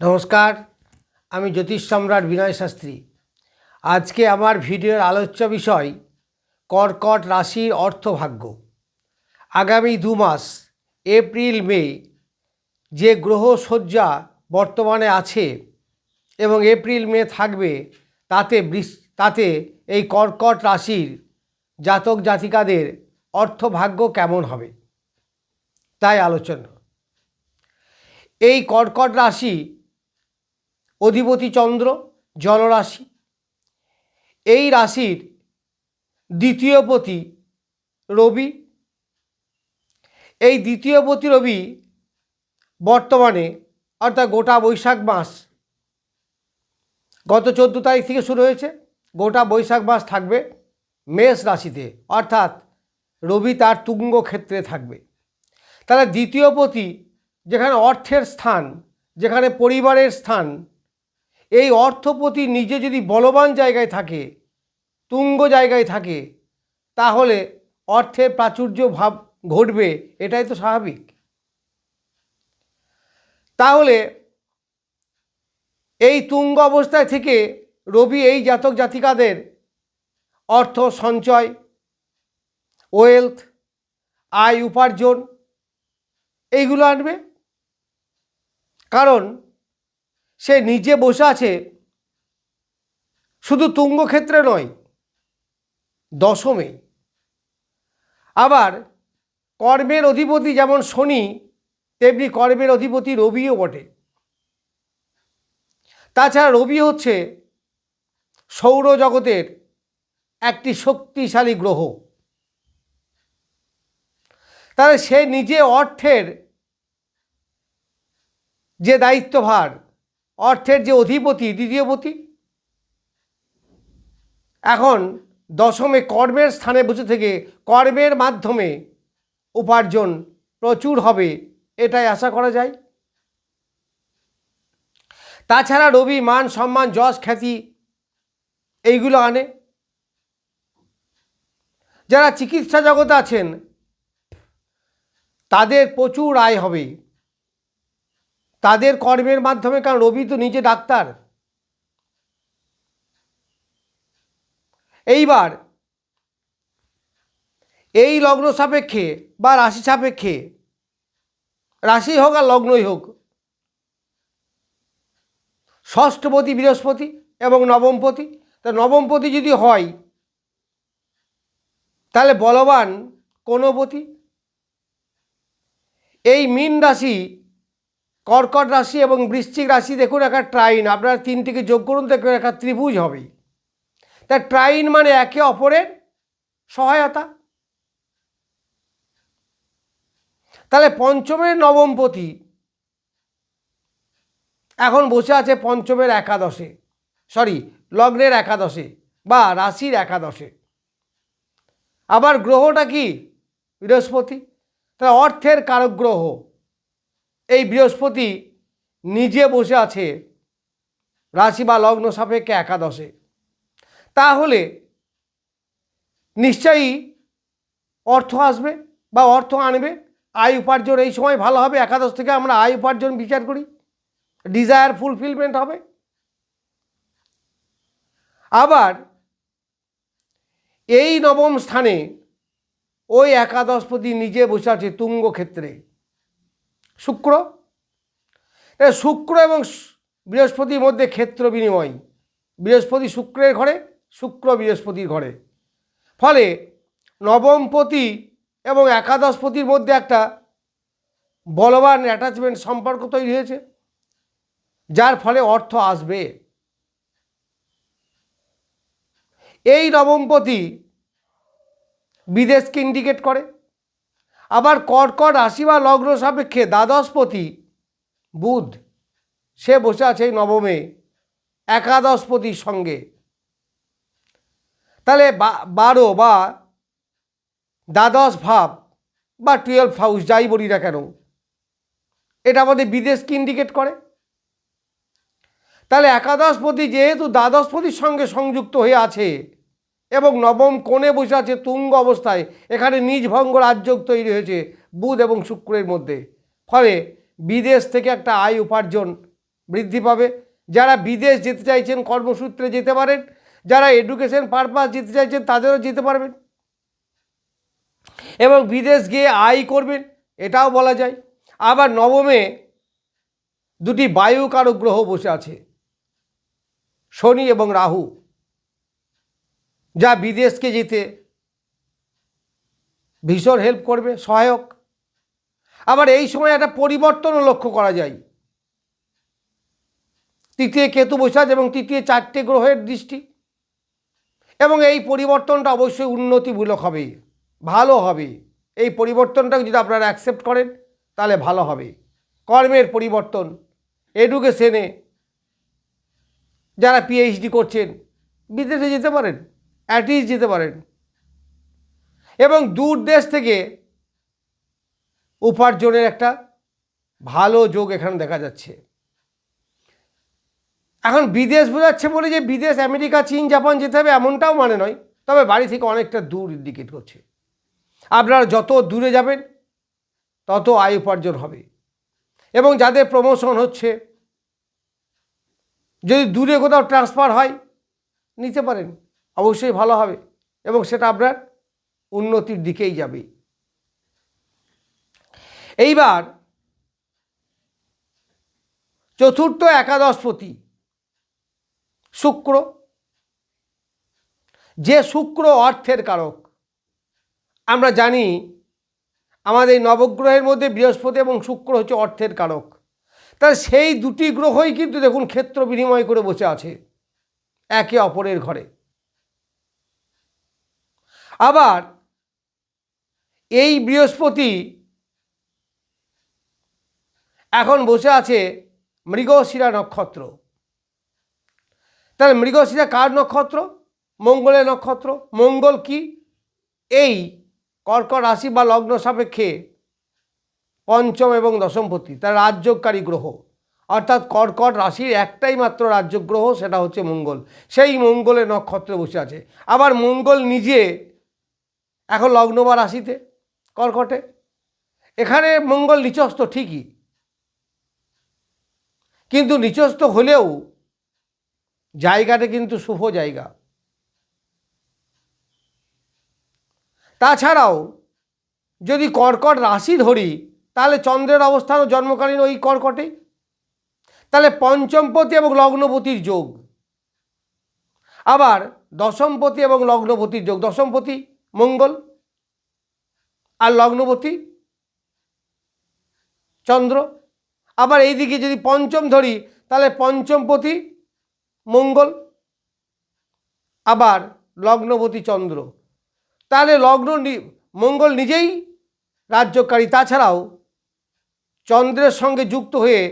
নমস্কার, আমি জ্যোতিষ সম্রাট বিনয় শাস্ত্রী। আজকে আমার ভিডিওর আলোচ্য বিষয়, কর্কট রাশির অর্থভাগ্য। আগামী দু মাস, এপ্রিল, মে, যে গ্রহ সজ্জা বর্তমানে আছে এবং এপ্রিল, মে থাকবে, তাতে তাতে এই কর্কট রাশির জাতক জাতিকাদের অর্থভাগ্য কেমন হবে? তাই আলোচনা। এই কর্কট রাশি অধিপতি চন্দ্র, জলরাশি। এই রাশির দ্বিতীয় পতি রবি। এই দ্বিতীয় পতি রবি বর্তমানে, অর্থাৎ গোটা বৈশাখ মাস, গত চোদ্দ তারিখ থেকে শুরু হয়েছে। গোটা বৈশাখ মাস থাকবে মেষ রাশিতে, অর্থাৎ রবি তার তুঙ্গ ক্ষেত্রে থাকবে। তাহলে দ্বিতীয় পতি যেখানে অর্থের স্থান, যেখানে পরিবারের স্থান এই অর্থপতি নিজে যদি বলবান জায়গায় থাকে, তুঙ্গ জায়গায় থাকে, তাহলে অর্থের প্রাচুর্য ভাব ঘটবে, এটাই তো স্বাভাবিক। তাহলে এই তুঙ্গ অবস্থায় থেকে রবি এই জাতক জাতিকাদের অর্থ সঞ্চয় ওয়েলথ আয় উপার্জন, এইগুলো আনবে। কারণ সে নিজে বসে আছে। শুধু তুঙ্গক্ষেত্রে নয়, দশমে। আবার কর্মের অধিপতি যেমন শনি, তেমনি কর্মের অধিপতি রবিও বটে। তাছাড়া রবি হচ্ছে সৌরজগতের একটি শক্তিশালী গ্রহ। তাহলে সে নিজে অর্থের যে দায়িত্বভার অর্থের যে অধিপতি দ্বিতীয়পতি এখন দশমে কর্মের স্থানে বসে থেকে কর্মের মাধ্যমে উপার্জন প্রচুর হবে, এটাই আশা করা যায়। তাছাড়া রবি, মান সম্মান, যশ, খ্যাতি, এইগুলো আনে। যারা চিকিৎসা জগতে আছেন, তাদের প্রচুর আয় হবে। তাদের কর্মের মাধ্যমে, কারণ রবি তো নিজে ডাক্তার। এইবার এই লগ্ন সাপেক্ষে বা রাশি সাপেক্ষে, রাশি হোক আর লগ্নই হোক, ষষ্ঠপতি, বৃহস্পতি এবং নবমপতি, তা নবমপতি যদি হয়, তাহলে বলবান কোনপতি? এই মীন রাশি কর্কট রাশি এবং বৃশ্চিক রাশি দেখুন, একটা ট্রাইন। আপনারা তিনটিকে যোগ করুন, দেখবেন একটা ত্রিভুজ হবেই। তা ট্রাইন মানে একে অপরের সহায়তা। তাহলে পঞ্চমের নবমপতি এখন বসে আছে পঞ্চমের একাদশে। সরি, লগ্নের একাদশে বা রাশির একাদশে। আবার গ্রহটা কি? বৃহস্পতি। তাহলে অর্থের কারক গ্রহ। এই বৃহস্পতি নিজে বসে আছে রাশি বা লগ্ন সাপেক্ষে একাদশে। তাহলে নিশ্চয়ই অর্থ আসবে বা অর্থ আনবে। আয় উপার্জন এই সময় ভালো হবে, একাদশ থেকে আমরা আয় উপার্জন বিচার করি। ডিজায়ার ফুলফিলমেন্ট হবে। আবার এই নবম স্থানে ওই একাদশপতি নিজে বসে আছে তুঙ্গ ক্ষেত্রে শুক্র। শুক্র এবং বৃহস্পতির মধ্যে ক্ষেত্র বিনিময়। বৃহস্পতি শুক্রের ঘরে, শুক্র বৃহস্পতির ঘরে। ফলে নবমপতি এবং একাদশপতির মধ্যে একটা বলবান অ্যাটাচমেন্ট সম্পর্ক তৈরি হয়েছে, যার ফলে অর্থ আসবে। এই নবমপতি বিদেশকে ইন্ডিকেট করে। আবার কর্কট রাশি বা লগ্ন সাপেক্ষে দ্বাদশপতি বুধ, সে বসে আছে এই নবমে, একাদশপতির সঙ্গে। তাহলে বারো বা দ্বাদশ ভাব বা টুয়েলভ হাউস যাই বলি না কেন, এটা আমাদের বিদেশকে ইন্ডিকেট করে? তাহলে একাদশপতি যেহেতু দ্বাদশপতির সঙ্গে সংযুক্ত হয়ে আছে এবং নবম কোণে বসে আছে তুঙ্গ অবস্থায়। এখানে নিজ ভঙ্গ রাজযোগ তৈরি হয়েছে বুধ এবং শুক্রের মধ্যে। ফলে বিদেশ থেকে একটা আয় উপার্জন বৃদ্ধি পাবে। যারা বিদেশ যেতে চাইছেন, কর্মসূত্রে যেতে পারেন। যারা এডুকেশন পারপাস যেতে চাইছেন, তাদেরও যেতে পারবেন। এবং বিদেশ গিয়ে আয় করবেন, এটাও বলা যায়। আবার নবমে দুটি বায়ু কারক গ্রহ বসে আছে, শনি এবং রাহু। যা বিদেশকে যেতে ভীষণ হেল্প করবে, সহায়ক। আবার এই সময় একটা পরিবর্তনও লক্ষ্য করা যায়। তৃতীয় কেতু বৈশাখ এবং তৃতীয় চারটে গ্রহের দৃষ্টি। এবং এই পরিবর্তনটা অবশ্যই উন্নতিমূলক হবে, ভালো হবে। এই পরিবর্তনটাকে যদি আপনারা অ্যাকসেপ্ট করেন, তাহলে ভালো হবে। কর্মের পরিবর্তন এডুকেশনে যারা পিএইচডি করছেন, বিদেশে যেতে পারেন। অ্যাটিস যেতে পারেন। এবং দূর দেশ থেকে উপার্জনের একটা ভালো যোগ এখানে দেখা যাচ্ছে। এখন বিদেশ বোঝাচ্ছে বলে যে বিদেশ, আমেরিকা, চীন, জাপান যেতে হবে এমনটাও মানে নয়, তবে বাড়ি থেকে অনেকটা দূর ইন্ডিকেট করছে। আপনারা যত দূরে যাবেন, তত আয় উপার্জন হবে। এবং যাদের প্রমোশন হচ্ছে, যদি দূরে কোথাও ট্রান্সফার হয়, নিতে পারেন। অবশ্যই ভালো হবে এবং সেটা আপনার উন্নতির দিকেই যাবে। এইবার চতুর্থ একাদশপতি শুক্র। যে শুক্র অর্থের কারক, আমরা জানি আমাদের নবগ্রহের মধ্যে বৃহস্পতি এবং শুক্র হচ্ছে অর্থের কারক। তাহলে সেই দুটি গ্রহই কিন্তু দেখুন ক্ষেত্র বিনিময় করে বসে আছে, একে অপরের ঘরে। আবার এই বৃহস্পতি এখন বসে আছে মৃগশিরা নক্ষত্র। তাহলে মৃগশিরা কার নক্ষত্র? মঙ্গলের নক্ষত্র। মঙ্গল কি? এই কর্কট রাশি বা লগ্ন সাপেক্ষে পঞ্চম এবং দশমপতি তার রাজ্যকারী গ্রহ। অর্থাৎ কর্কট রাশির একটাই মাত্র রাজ্য গ্রহ, সেটা হচ্ছে মঙ্গল। সেই মঙ্গলের নক্ষত্রে বসে আছে। আবার মঙ্গল নিজে এখন লগ্ন বা রাশিতে, কর্কটে। এখানে মঙ্গল নিচস্থ ঠিকই। কিন্তু নিচস্ত হলেও জায়গাটা কিন্তু শুভ জায়গা। তাছাড়াও যদি কর্কট রাশি ধরি, তাহলে চন্দ্রের অবস্থানও জন্মকালীন ওই কর্কটে তাহলে পঞ্চমপতি এবং লগ্নপতির যোগ। আবার দশমপতি এবং লগ্নপতির যোগ। দশমপতি মঙ্গল আর লগ্নবতী, চন্দ্র। আবার এইদিকে যদি পঞ্চম ধরি, তাহলে পঞ্চমপতি মঙ্গল, আবার লগ্নপতি চন্দ্র। তাহলে লগ্ন মঙ্গল নিজেই রাজ্যকারী। তাছাড়াও চন্দ্রের সঙ্গে যুক্ত হয়ে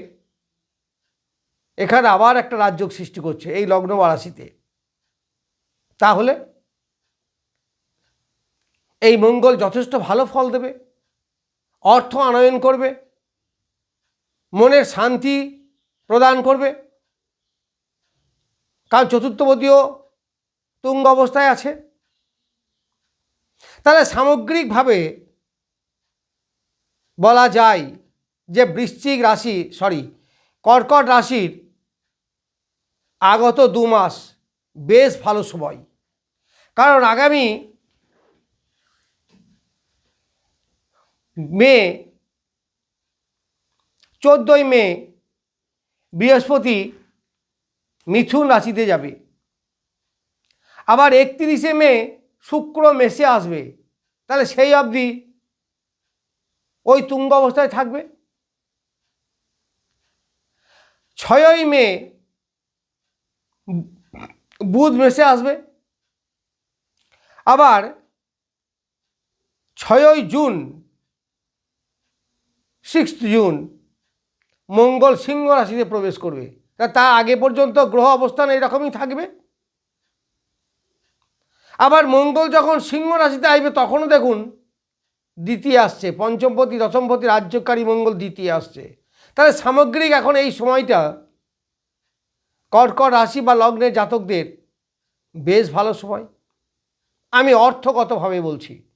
এখানে আবার একটা রাজ্য সৃষ্টি করছে এই লগ্ন বা রাশিতে তাহলে এই মঙ্গল যথেষ্ট ভালো ফল দেবে, অর্থ আনয়ন করবে, মনের শান্তি প্রদান করবে। কারণ চতুর্থপতিও তুঙ্গ অবস্থায় আছে। তাহলে সামগ্রিকভাবে বলা যায় যে বৃশ্চিক রাশি সরি কর্কট রাশির আগত দু মাস বেশ ভালো সময়। কারণ আগামী মে, চোদ্দোই মে, বৃহস্পতি মিথুন রাশিতে যাবে। আবার একত্রিশে মে, শুক্র মেসে আসবে। তাহলে সেই অবধি ওই তুঙ্গ অবস্থায় থাকবে। ছয়ই মে, বুধ মেসে আসবে। আবার ছয়ই জুন সিক্স জুন, মঙ্গল সিংহ রাশিতে প্রবেশ করবে। তা তা আগে পর্যন্ত গ্রহ অবস্থান এরকমই থাকবে? আবার মঙ্গল যখন সিংহ রাশিতে আসবে, তখনও দেখুন, দ্বিতীয় আসছে, পঞ্চমপতি, দশমপতি, রাজ্যকারী মঙ্গল দ্বিতীয় আসছে। তাহলে সামগ্রিক এখন এই সময়টা কর্কট রাশি বা লগ্নের জাতকদের বেশ ভালো সময়। আমি অর্থগতভাবে বলছি,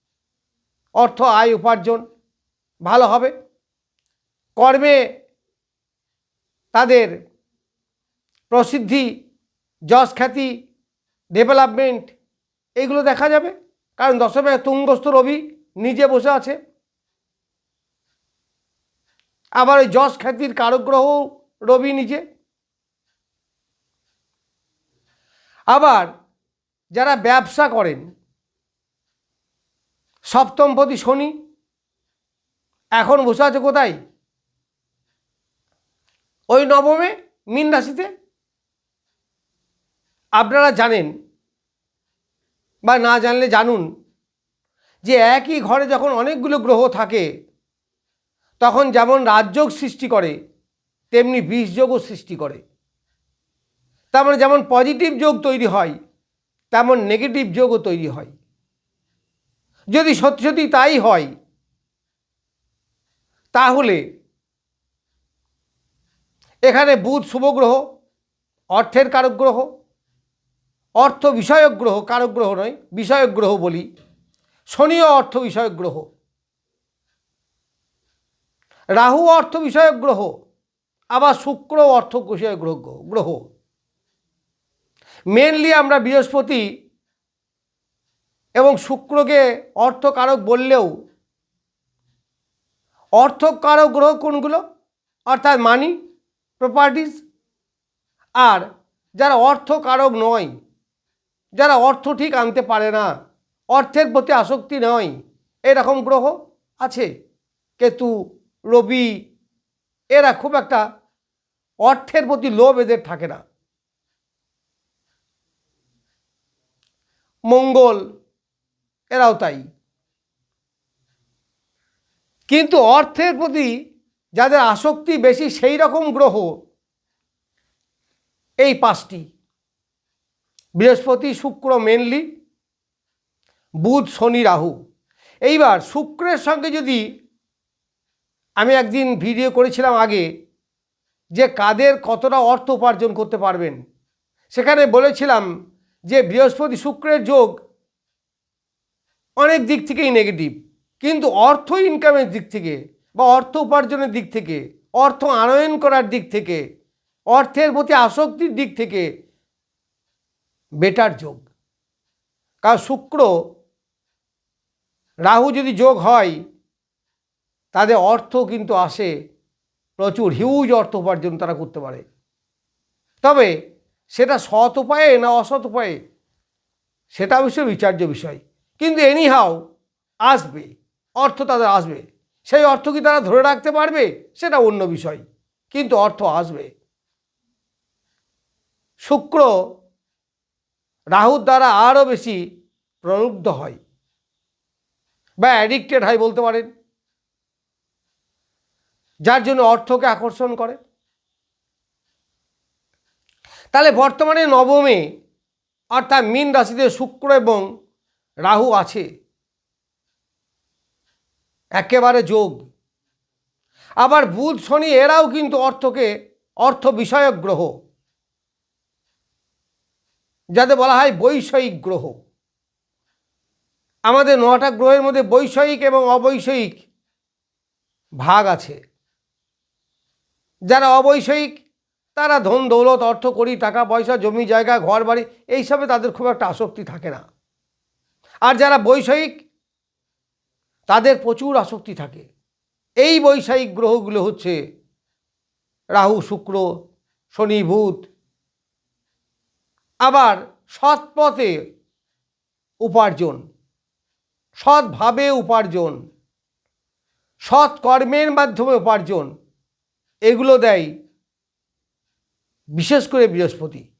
অর্থ, আয়, উপার্জন ভালো হবে। কর্মে তাদের প্রসিদ্ধি, যশ খ্যাতি, ডেভেলপমেন্ট এগুলো দেখা যাবে। কারণ দশমে তুঙ্গস্থ রবি নিজে বসে আছে। আবার ওই যশ খ্যাতির কারগ্রহ রবি নিজে। আবার যারা ব্যবসা করেন, সপ্তমপতি শনি, এখন বসে আছে কোথায়? ওই নবমে মীন রাশিতে আপনারা জানেন বা না জানলে জানুন যে একই ঘরে যখন অনেকগুলো গ্রহ থাকে, তখন যেমন রাজযোগ সৃষ্টি করে, তেমনি বিষযোগও সৃষ্টি করে। তার মানে যেমন পজিটিভ যোগ তৈরি হয়, তেমন নেগেটিভ যোগও তৈরি হয়। যদি সত্যি সত্যি তাই হয়, তাহলে এখানে বুধ শুভ গ্রহ, অর্থের কারক গ্রহ, অর্থ বিষয়ক গ্রহ, কারক গ্রহ নয়, বিষয়ক গ্রহ বলি। শনিও অর্থ বিষয়ক গ্রহ। রাহু অর্থ বিষয়ক গ্রহ, আবার শুক্র অর্থ বিষয়ক গ্রহ গ্রহ। মেনলি আমরা বৃহস্পতি এবং শুক্রকে অর্থকারক বললেও, অর্থকারক গ্রহ কোনগুলো? অর্থাৎ মানি প্রপার্টিস আর যারা অর্থকারক নয়, যারা অর্থ ঠিক আনতে পারে না, অর্থের প্রতি আসক্তি নয়, এরকম গ্রহ আছে। কেতু, রবি, এরা খুব একটা অর্থের প্রতি লোভ এদের থাকে না। মঙ্গল, এরাও তাই। কিন্তু অর্থের প্রতি যাদের আসক্তি বেশি, সেই রকম গ্রহ এই পাঁচটি। বৃহস্পতি, শুক্র মেনলি বুধ, শনি, রাহু। এইবার শুক্রের সঙ্গে যদি আমি একদিন ভিডিও করেছিলাম আগে যে কাদের কতটা অর্থ উপার্জন করতে পারবেন, সেখানে বলেছিলাম যে বৃহস্পতি শুক্রের যোগ অনেক দিক থেকেই নেগেটিভ কিন্তু অর্থ ইনকামের দিক থেকে বা অর্থ উপার্জনের দিক থেকে, অর্থ আনয়ন করার দিক থেকে, অর্থের প্রতি আসক্তির দিক থেকে বেটার যোগ। কারণ শুক্র, রাহু যদি যোগ হয়, তাদের অর্থ কিন্তু আসে প্রচুর হিউজ অর্থ উপার্জন তারা করতে পারে। তবে সেটা সৎ উপায়ে না অসৎ উপায়ে, সেটা অবশ্যই বিচার্য বিষয়। কিন্তু এনিহাও আসবে, অর্থ তাদের আসবে। সেই অর্থ কি তারা ধরে রাখতে পারবে? সেটা অন্য বিষয়। কিন্তু অর্থ আসবে। শুক্র রাহুর দ্বারা আরও বেশি প্রলুব্ধ হয়। বা অ্যাডিক্টেড হয় বলতে পারেন। যার জন্য অর্থকে আকর্ষণ করে। তাহলে বর্তমানে নবমে অর্থাৎ মীন রাশিতে শুক্র এবং রাহু আছে। একেবারে যোগ। আবার বুধ শনি এরাও কিন্তু অর্থকে, অর্থ বিষয়ক গ্রহ। যাতে বলা হয় বৈষয়িক গ্রহ। আমাদের নটা গ্রহের মধ্যে বৈষয়িক এবং অবৈষয়িক ভাগ আছে। যারা অবৈষয়িক, তারা ধন, দৌলত, অর্থ করি টাকা, পয়সা, জমি, জায়গা ঘর বাড়ি এইসবে তাদের খুব একটা আসক্তি থাকে না। আর যারা বৈষয়িক তাদের প্রচুর আসক্তি থাকে। এই বৈষয়িক গ্রহগুলো হচ্ছে রাহু, শুক্র, শনি, বুধ। আবার সৎ পথে উপার্জন সৎভাবে উপার্জন, সৎ কর্মের মাধ্যমে উপার্জন, এগুলো দেয় বিশেষ করে বৃহস্পতি।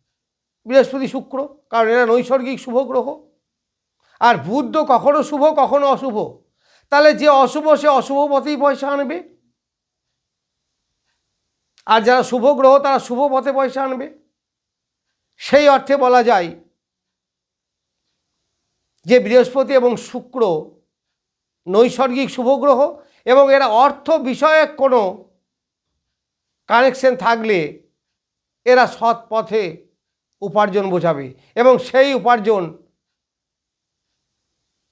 বৃহস্পতি শুক্র, কারণ এরা নৈসর্গিক শুভ গ্রহ। আর বুধ কখনো শুভ, কখনো অশুভ। তাহলে যে অশুভ, সে অশুভ পথেই পয়সা আনবে। আর যারা শুভ গ্রহ, তারা শুভ পথে পয়সা আনবে। সেই অর্থে বলা যায় যে বৃহস্পতি এবং শুক্র নৈসর্গিক শুভ গ্রহ এবং এরা অর্থ বিষয়ক কোনো কানেকশন থাকলে এরা সৎ পথে উপার্জন বোঝাবে এবং সেই উপার্জন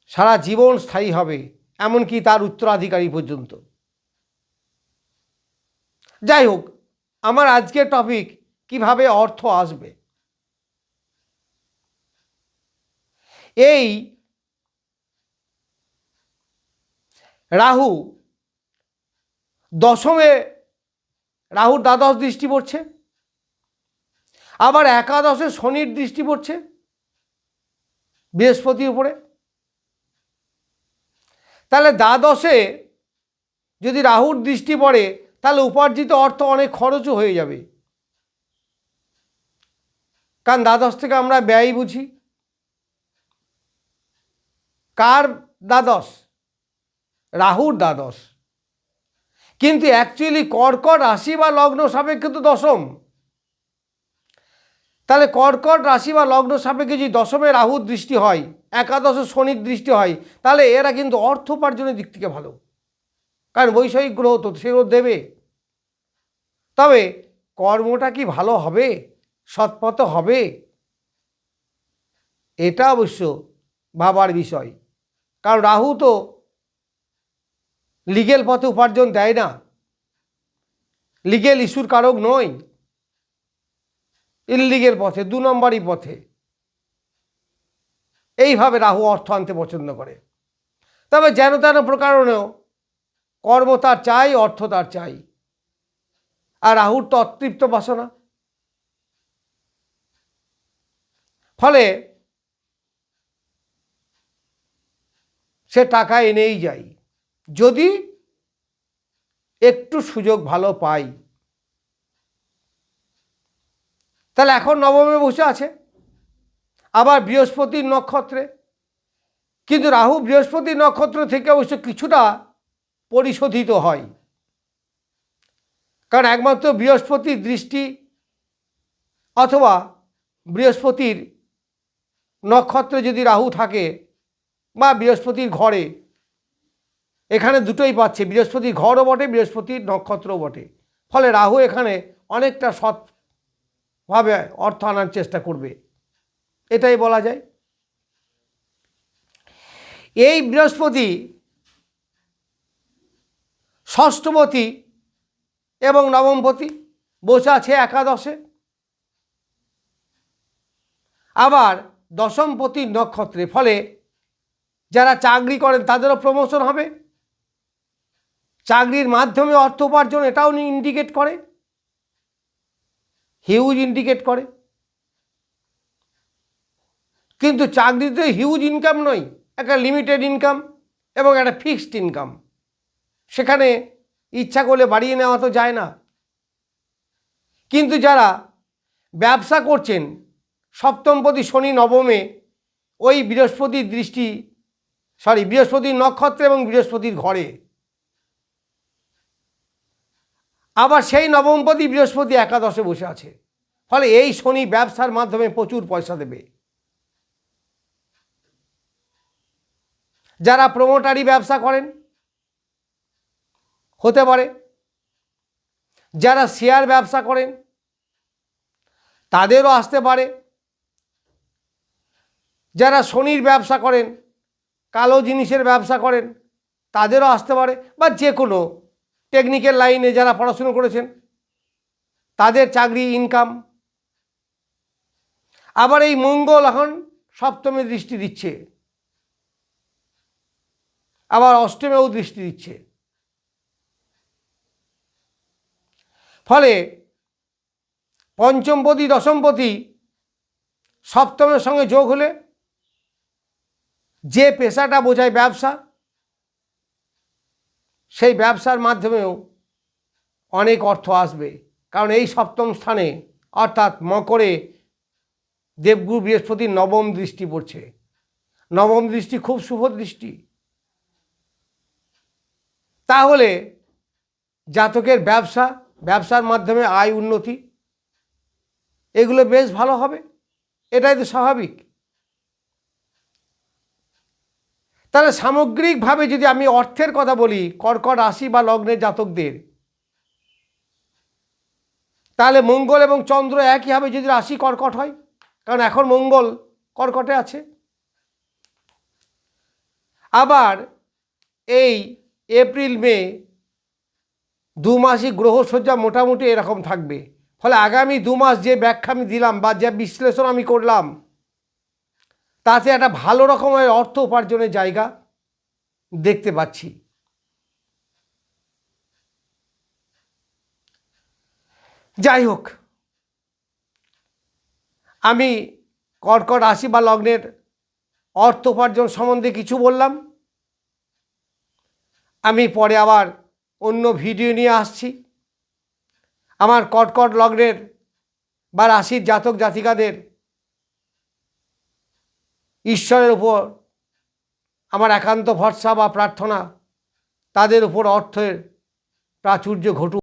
সারা জীবন স্থায়ী হবে। এমনকি তার উত্তরাধিকারী পর্যন্ত। যাই হোক, আমার আজকের টপিক কীভাবে অর্থ আসবে। এই রাহু দশমে রাহুর দ্বাদশ দৃষ্টি পড়ছে, আবার একাদশে শনির দৃষ্টি পড়ছে, বৃহস্পতির উপরে। তাহলে দ্বাদশে যদি রাহুর দৃষ্টি পড়ে, তাহলে উপার্জিত অর্থ অনেক খরচও হয়ে যাবে। কারণ দ্বাদশ থেকে আমরা ব্যয় বুঝি। কার দ্বাদশ? রাহুর দ্বাদশ। কিন্তু অ্যাকচুয়ালি কর্কট রাশি বা লগ্ন সাপেক্ষে তো দশম। তাহলে কর্কট রাশি বা লগ্ন সাপেক্ষে যদি দশমে রাহুর দৃষ্টি হয়, একাদশে শনির দৃষ্টি হয়, তাহলে এরা কিন্তু অর্থ উপার্জনের দিক থেকে ভালো। কারণ বৈষয়িক গ্রহ তো সেগুলো দেবে। তবে কর্মটা কি ভালো হবে? সৎপথ হবে? এটা অবশ্য ভাবার বিষয়। কারণ রাহু তো লিগেল পথে উপার্জন দেয় না। লিগেল ইস্যুর কারক নয়। ইললিগেল পথে, দু নম্বরই পথে। এইভাবে রাহু অর্থ আনতে পছন্দ করে। তবে যেন তেন প্রকারণেও কর্ম তার চাই, অর্থ তার চাই। আর রাহুর তো অতৃপ্ত বাসনা। ফলে সে টাকা এনেই যায় যদি একটু সুযোগ ভালো পাই। তাহলে এখন নবমে বসে আছে, আবার বৃহস্পতির নক্ষত্রে। কিন্তু রাহু বৃহস্পতির নক্ষত্র থেকে অবশ্য কিছুটা পরিশোধিত হয়। কারণ একমাত্র বৃহস্পতির দৃষ্টি অথবা বৃহস্পতির নক্ষত্রে যদি রাহু থাকে বা বৃহস্পতির ঘরে, এখানে দুটোই পাচ্ছে, বৃহস্পতির ঘরও বটে, বৃহস্পতির নক্ষত্রও বটে। ফলে রাহু এখানে অনেকটা সৎভাবে অর্থ আনার চেষ্টা করবে। এটাই বলা যায়। এই বৃহস্পতি, ষষ্ঠপতি এবং নবমপতি বসে আছে একাদশে। আবার দশমপতির নক্ষত্রে, ফলে যারা চাকরি করেন তাদেরও প্রমোশন হবে। চাকরির মাধ্যমে অর্থ উপার্জন এটাও ইন্ডিকেট করে। হিউজ ইন্ডিকেট করে। কিন্তু চাকরিতে হিউজ ইনকাম নয়, একটা লিমিটেড ইনকাম এবং একটা ফিক্সড ইনকাম সেখানে ইচ্ছা করলে বাড়িয়ে নেওয়া তো যায় না। কিন্তু যারা ব্যবসা করছেন, সপ্তমপতি শনি নবমে ওই বৃহস্পতির দৃষ্টি সরি বৃহস্পতির নক্ষত্র এবং বৃহস্পতির ঘরে। আবার সেই নবমপতি বৃহস্পতি একাদশে বসে আছে। ফলে এই শনি ব্যবসার মাধ্যমে প্রচুর পয়সা দেবে। যারা প্রমোটারি ব্যবসা করেন, হতে পারে। যারা শেয়ার ব্যবসা করেন, তাদেরও আসতে পারে। যারা শনির ব্যবসা করেন, কালো জিনিসের ব্যবসা করেন, তাদেরও আসতে পারে। বা যে কোনো টেকনিক্যাল লাইনে যারা পড়াশুনো করেছেন, তাদের চাকরি ইনকাম আবার এই মঙ্গল এখন সপ্তমে দৃষ্টি দিচ্ছে। আবার অষ্টমেও দৃষ্টি দিচ্ছে। ফলে পঞ্চমপতি, দশমপতি সপ্তমের সঙ্গে যোগ হলে যে পেশাটা বোঝায় ব্যবসা সেই ব্যবসার মাধ্যমেও অনেক অর্থ আসবে। কারণ এই সপ্তম স্থানে অর্থাৎ মকরে দেবগুরু বৃহস্পতির নবম দৃষ্টি পড়ছে। নবম দৃষ্টি খুব শুভ দৃষ্টি। তাহলে জাতকের ব্যবসা, ব্যবসার মাধ্যমে আয় উন্নতি, এগুলো বেশ ভালো হবে। এটাই তো স্বাভাবিক। তাহলে সামগ্রিকভাবে যদি আমি অর্থের কথা বলি, কর্কট রাশি বা লগ্নের জাতকদের, তাহলে মঙ্গল এবং চন্দ্র একই হবে যদি রাশি কর্কট হয়, কারণ এখন মঙ্গল কর্কটে আছে। আবার এই এপ্রিল, মে দু মাসই গ্রহসজ্জা মোটামুটি এরকম থাকবে। ফলে আগামী দু মাস যে ব্যাখ্যা আমি দিলাম বা যে বিশ্লেষণ আমি করলাম তাতে একটা ভালো রকমের অর্থ উপার্জনের জায়গা দেখতে পাচ্ছি। যাই হোক, আমি কর্কট রাশি বা লগ্নের অর্থ উপার্জন সম্বন্ধে কিছু বললাম। আমি পরে আবার অন্য ভিডিও নিয়ে আসছি। আমার কর্কট লগ্নের বা রাশির জাতক জাতিকাদের ঈশ্বরের উপর আমার একান্ত ভরসা বা প্রার্থনা তাদের উপর অর্থের প্রাচুর্য ঘটুক।